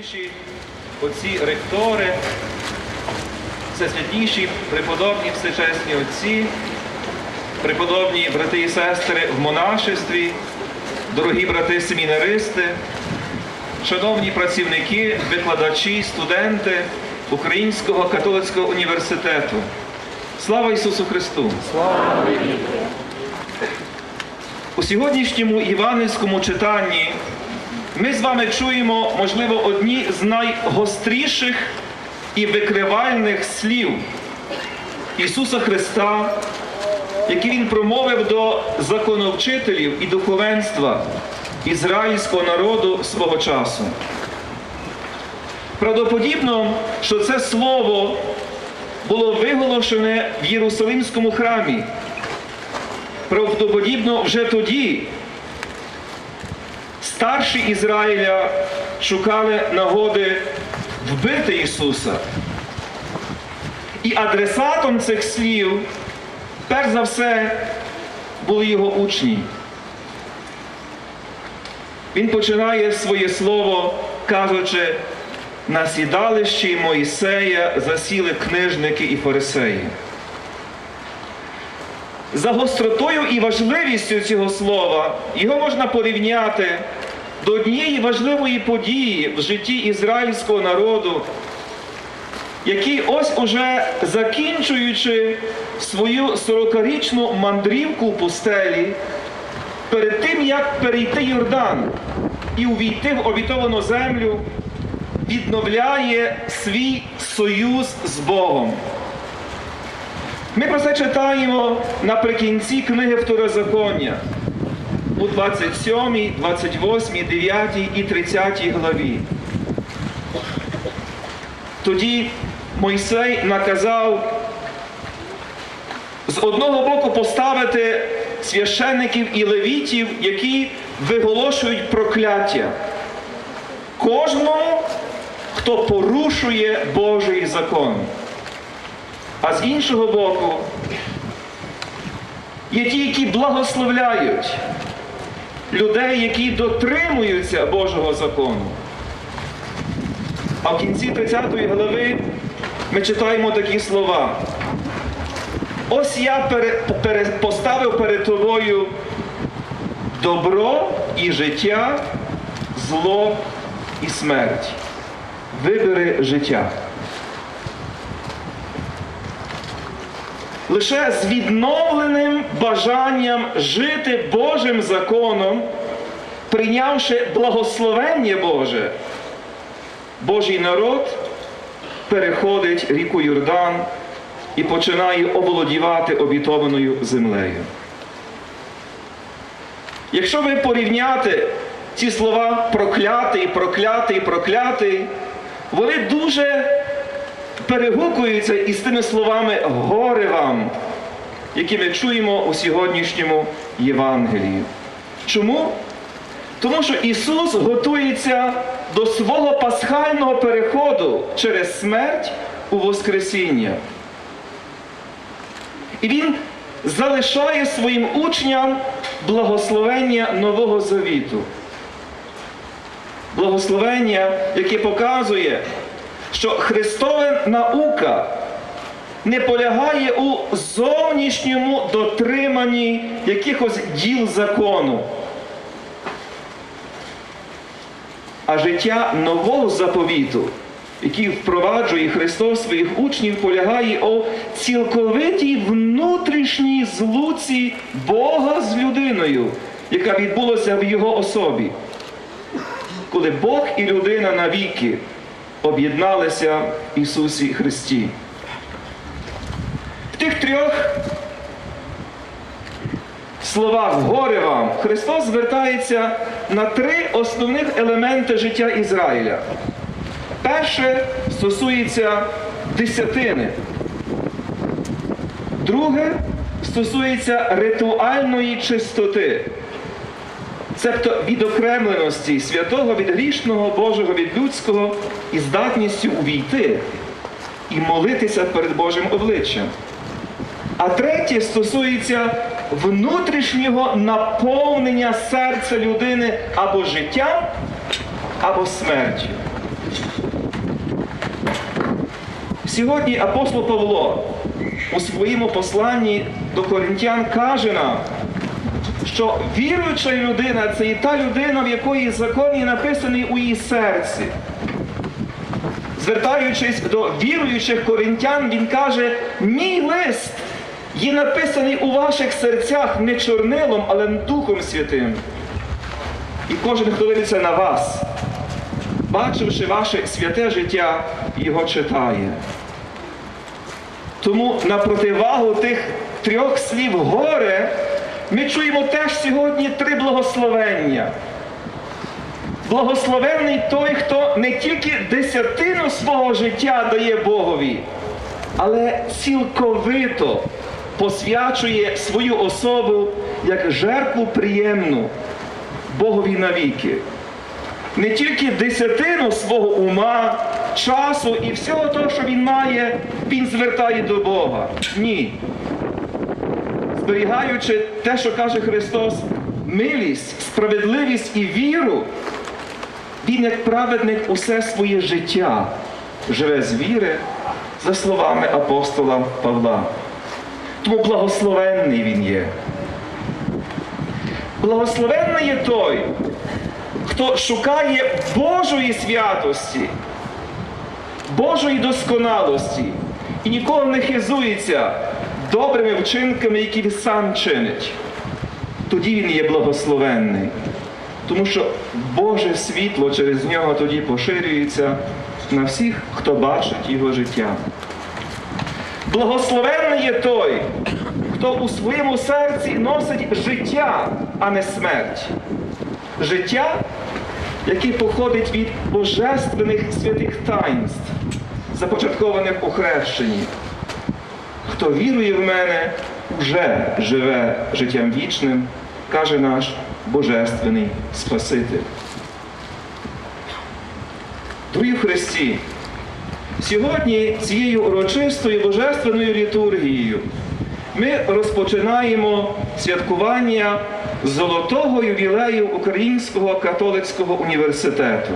Всесвятіші отці ректори, всесвятіші преподобні всечесні отці, преподобні брати і сестри в монашестві, дорогі брати семінаристи, шановні працівники, викладачі, студенти Українського католицького університету. Слава Ісусу Христу! У сьогоднішньому євангельському читанні ми з вами чуємо, можливо, одні з найгостріших і викривальних слів Ісуса Христа, які Він промовив до законовчителів і духовенства ізраїльського народу свого часу. Правдоподібно, що це слово було виголошене в Єрусалимському храмі. Правдоподібно вже тоді старші Ізраїля шукали нагоди вбити Ісуса. І адресатом цих слів, перш за все, були його учні. Він починає своє слово, кажучи, на сідалищі Моїсея засіли книжники і фарисеї. За гостротою і важливістю цього слова його можна порівняти до однієї важливої події в житті ізраїльського народу, який ось уже закінчуючи свою 40-річну мандрівку в пустелі, перед тим як перейти Йордан і увійти в обітовану землю, відновляє свій союз з Богом. Ми про це читаємо наприкінці книги Второзаконня у 27, 28, 9 і 30 главі. Тоді Мойсей наказав з одного боку поставити священників і левітів, які виголошують прокляття. Кожному, хто порушує Божий закон. А з іншого боку, є ті, які благословляють людей, які дотримуються Божого закону. А в кінці 30 глави ми читаємо такі слова. Ось я пере, пере, поставив перед тобою добро і життя, зло і смерть. Вибери життя. Лише з відновленим бажанням жити Божим законом, прийнявши благословення Боже, Божий народ переходить ріку Йордан і починає оволодівати обітованою землею. Якщо ви порівняти ці слова проклятий, проклятий, проклятий, вони дуже перегукуються із тими словами горе вам, які ми чуємо у сьогоднішньому Євангелії. Чому? Тому що Ісус готується до свого пасхального переходу через смерть у Воскресіння. І Він залишає своїм учням благословення Нового Завіту. Благословення, яке показує, що Христова наука не полягає у зовнішньому дотриманні якихось діл закону. А життя нового заповіту, який впроваджує Христос своїх учнів, полягає у цілковитій внутрішній злуці Бога з людиною, яка відбулася в Його особі. Коли Бог і людина навіки об'єдналися в Ісусі Христі. В тих трьох словах горе вам Христос звертається на три основних елементи життя Ізраїля. Перше стосується десятини. Друге стосується ритуальної чистоти, цебто відокремленості святого від грішного, Божого від людського і здатністю увійти і молитися перед Божим обличчям. А третє стосується внутрішнього наповнення серця людини або життям, або смертю. Сьогодні апостол Павло у своєму посланні до коринтян каже нам, що віруюча людина це і та людина, в якої закон є написаний у її серці. Звертаючись до віруючих коринтян, він каже: мій лист є написаний у ваших серцях не чорнилом, але Духом Святим. І кожен, хто дивиться на вас, бачивши ваше святе життя, його читає. Тому на противагу тих трьох слів горе ми чуємо теж сьогодні три благословення. Благословенний той, хто не тільки десятину свого життя дає Богові, але цілковито посвячує свою особу як жертву приємну Богові навіки. Не тільки десятину свого ума, часу і всього того, що він має, він звертає до Бога. Ні. Зберігаючи те, що каже Христос, милість, справедливість і віру, він, як праведник, усе своє життя живе з віри, за словами апостола Павла. Тому благословенний він є. Благословенний є той, хто шукає Божої святості, Божої досконалості і ніколи не хизується добрими вчинками, які він сам чинить. Тоді він є благословенний. Тому що Боже світло через нього тоді поширюється на всіх, хто бачить його життя. Благословенний є той, хто у своєму серці носить життя, а не смерть. Життя, яке походить від божественних святих таїнств, започаткованих у хрещенні. Хто вірує в мене, вже живе життям вічним, каже наш Божественний Спаситель. Дорогі Христі, сьогодні цією урочистою божественною літургією ми розпочинаємо святкування золотого ювілею Українського католицького університету.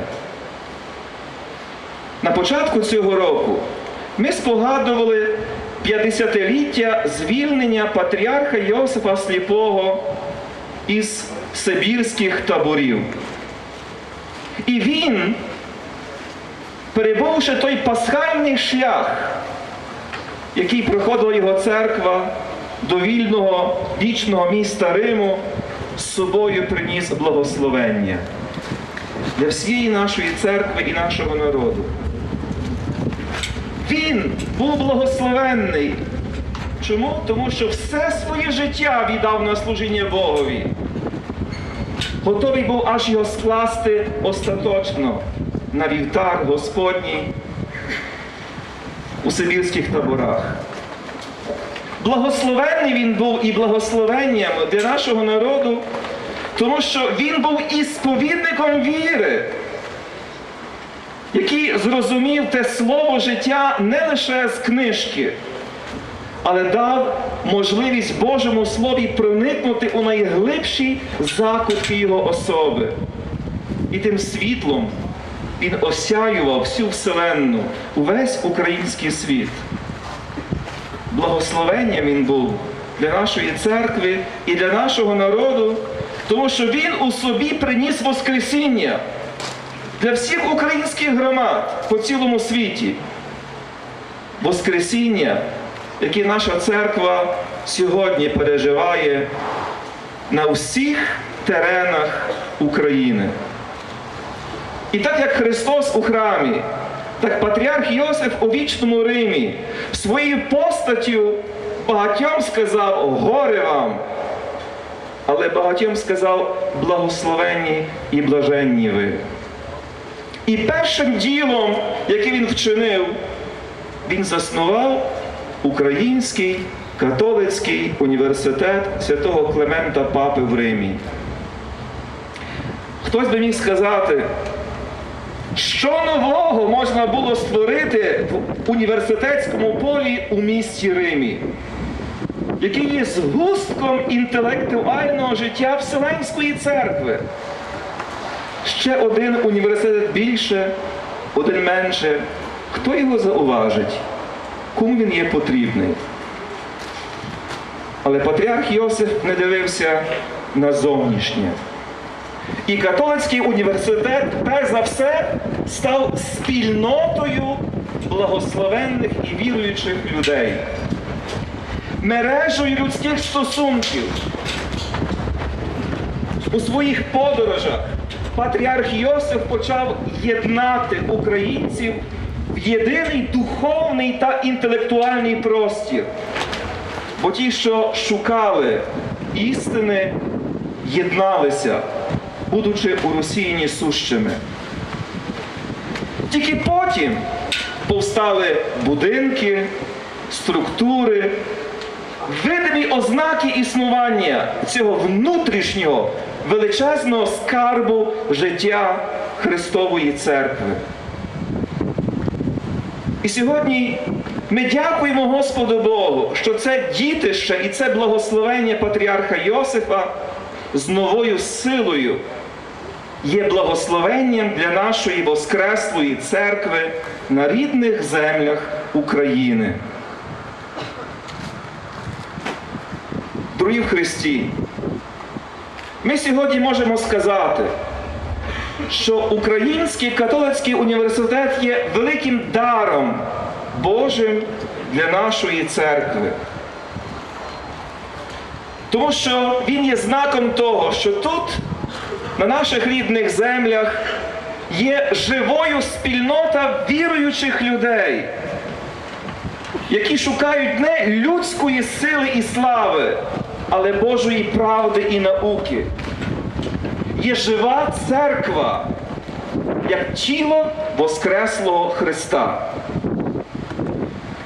На початку цього року ми спогадували 50-ліття звільнення патріарха Йосифа Сліпого із Сибірських таборів. І він, перебувши той пасхальний шлях, який проходила його церква до вільного вічного міста Риму, з собою приніс благословення для всієї нашої церкви і нашого народу. Він був благословенний. Чому? Тому що все своє життя віддав на служіння Богові. Готовий був аж його скласти остаточно на вівтар Господній у Сибірських таборах. Благословенний він був і благословенням для нашого народу, тому що він був і сповідником віри, який зрозумів те слово життя не лише з книжки, але дав можливість Божому Слові проникнути у найглибші закутки його особи. І тим світлом він осяював всю вселенну, увесь український світ. Благословенням він був для нашої церкви і для нашого народу, тому що він у собі приніс Воскресіння для всіх українських громад по цілому світі. Воскресіння, яке наша церква сьогодні переживає на всіх теренах України. І так як Христос у храмі, так патріарх Йосиф у вічному Римі своєю постаттю багатьом сказав горе вам, але багатьом сказав благословенні і блаженні ви. І першим ділом, яке він вчинив, він заснував Український католицький університет святого Клемента Папи в Римі. Хтось би міг сказати, що нового можна було створити в університетському полі у місті Римі, який є згустком інтелектуального життя Вселенської церкви. Ще один університет більше, один менше. Хто його зауважить? кому він є потрібний. Але патріарх Йосиф не дивився на зовнішнє. І католицький університет, перш за все, став спільнотою благословенних і віруючих людей, мережею людських стосунків. У своїх подорожах патріарх Йосиф почав єднати українців в єдиний духовний та інтелектуальний простір. Бо ті, що шукали істини, єдналися, будучи у Росії сущими. Тільки потім повстали будинки, структури, видимі ознаки існування цього внутрішнього величезного скарбу життя Христової церкви. І сьогодні ми дякуємо Господу Богу, що це дітище і це благословення патріарха Йосифа з новою силою є благословенням для нашої Воскреслої церкви на рідних землях України. Дорогі в Христі, ми сьогодні можемо сказати, що Український католицький університет є великим даром Божим для нашої церкви. Тому що він є знаком того, що тут, на наших рідних землях, є живою спільнота віруючих людей, які шукають не людської сили і слави, але Божої правди і науки. Є жива церква, як тіло Воскреслого Христа.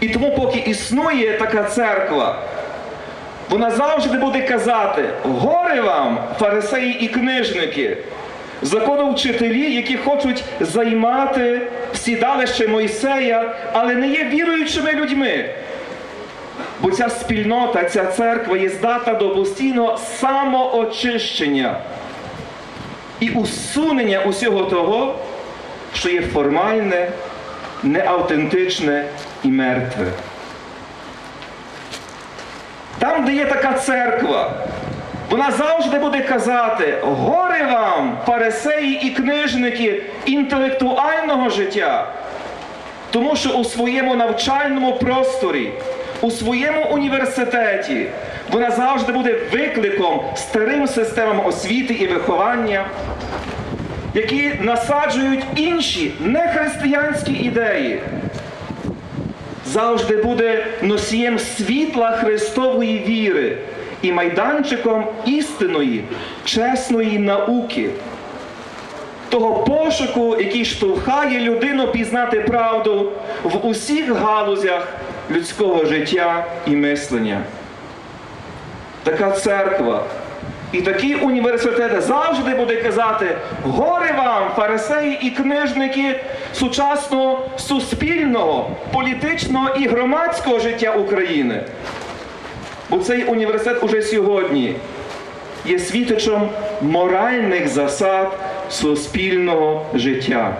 І тому, поки існує така церква, вона завжди буде казати: горе вам, фарисеї і книжники, законовчителі, які хочуть займати сідалище Мойсея, але не є віруючими людьми. Бо ця спільнота, ця церква є здатна до постійного самоочищення і усунення усього того, що є формальне, неавтентичне і мертве. Там, де є така церква, вона завжди буде казати: горе вам, фарисеї і книжники інтелектуального життя, тому що у своєму навчальному просторі, у своєму університеті вона завжди буде викликом старим системам освіти і виховання, які насаджують інші нехристиянські ідеї завжди буде носієм світла Христової віри і майданчиком істинної, чесної науки, того пошуку, який штовхає людину пізнати правду в усіх галузях людського життя і мислення. Така церква. І такий університет завжди буде казати: горе вам, фарисеї і книжники сучасного суспільного, політичного і громадського життя України. Бо цей університет уже сьогодні є світочем моральних засад суспільного життя.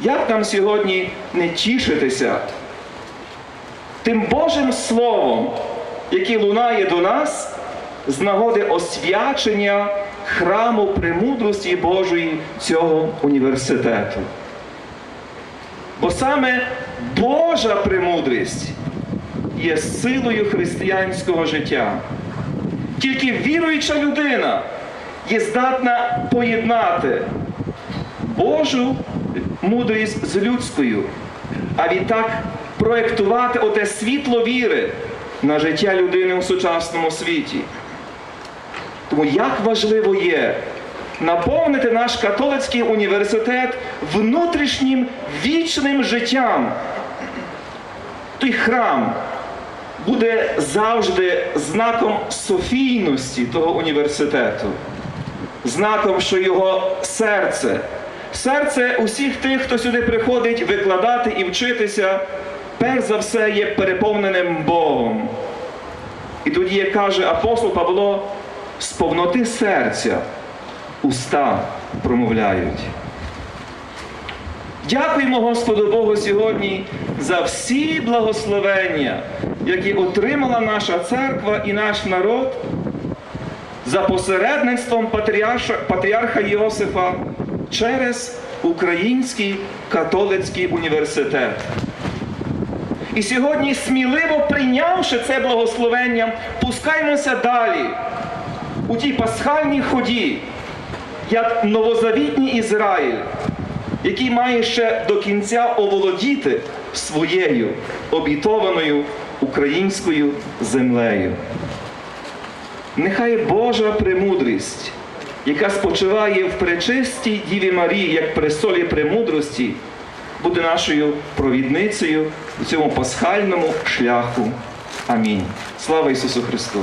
Як нам сьогодні не тішитися тим Божим Словом, яке лунає до нас? З нагоди освячення храму премудрості Божої цього університету. Бо саме Божа премудрість є силою християнського життя. Тільки віруюча людина є здатна поєднати Божу мудрість з людською, а відтак проєктувати оте світло віри на життя людини у сучасному світі. Тому як важливо є наповнити наш католицький університет внутрішнім вічним життям. Той храм буде завжди знаком софійності того університету, знаком, що його серце, серце усіх тих, хто сюди приходить викладати і вчитися, перш за все є переповненим Богом. І тоді, як каже апостол Павло, з повноти серця уста промовляють. Дякуємо Господу Богу сьогодні за всі благословення, які отримала наша церква і наш народ за посередництвом патріарша, патріарха Йосифа через Український католицький університет. І сьогодні, сміливо прийнявши це благословення, пускаємося далі у тій пасхальній ході, як новозавітній Ізраїль, який має ще до кінця оволодіти своєю обітованою українською землею. Нехай Божа премудрість, яка спочиває в пречистій Діві Марії, як престолі премудрості, буде нашою провідницею у цьому пасхальному шляху. Амінь. Слава Ісусу Христу!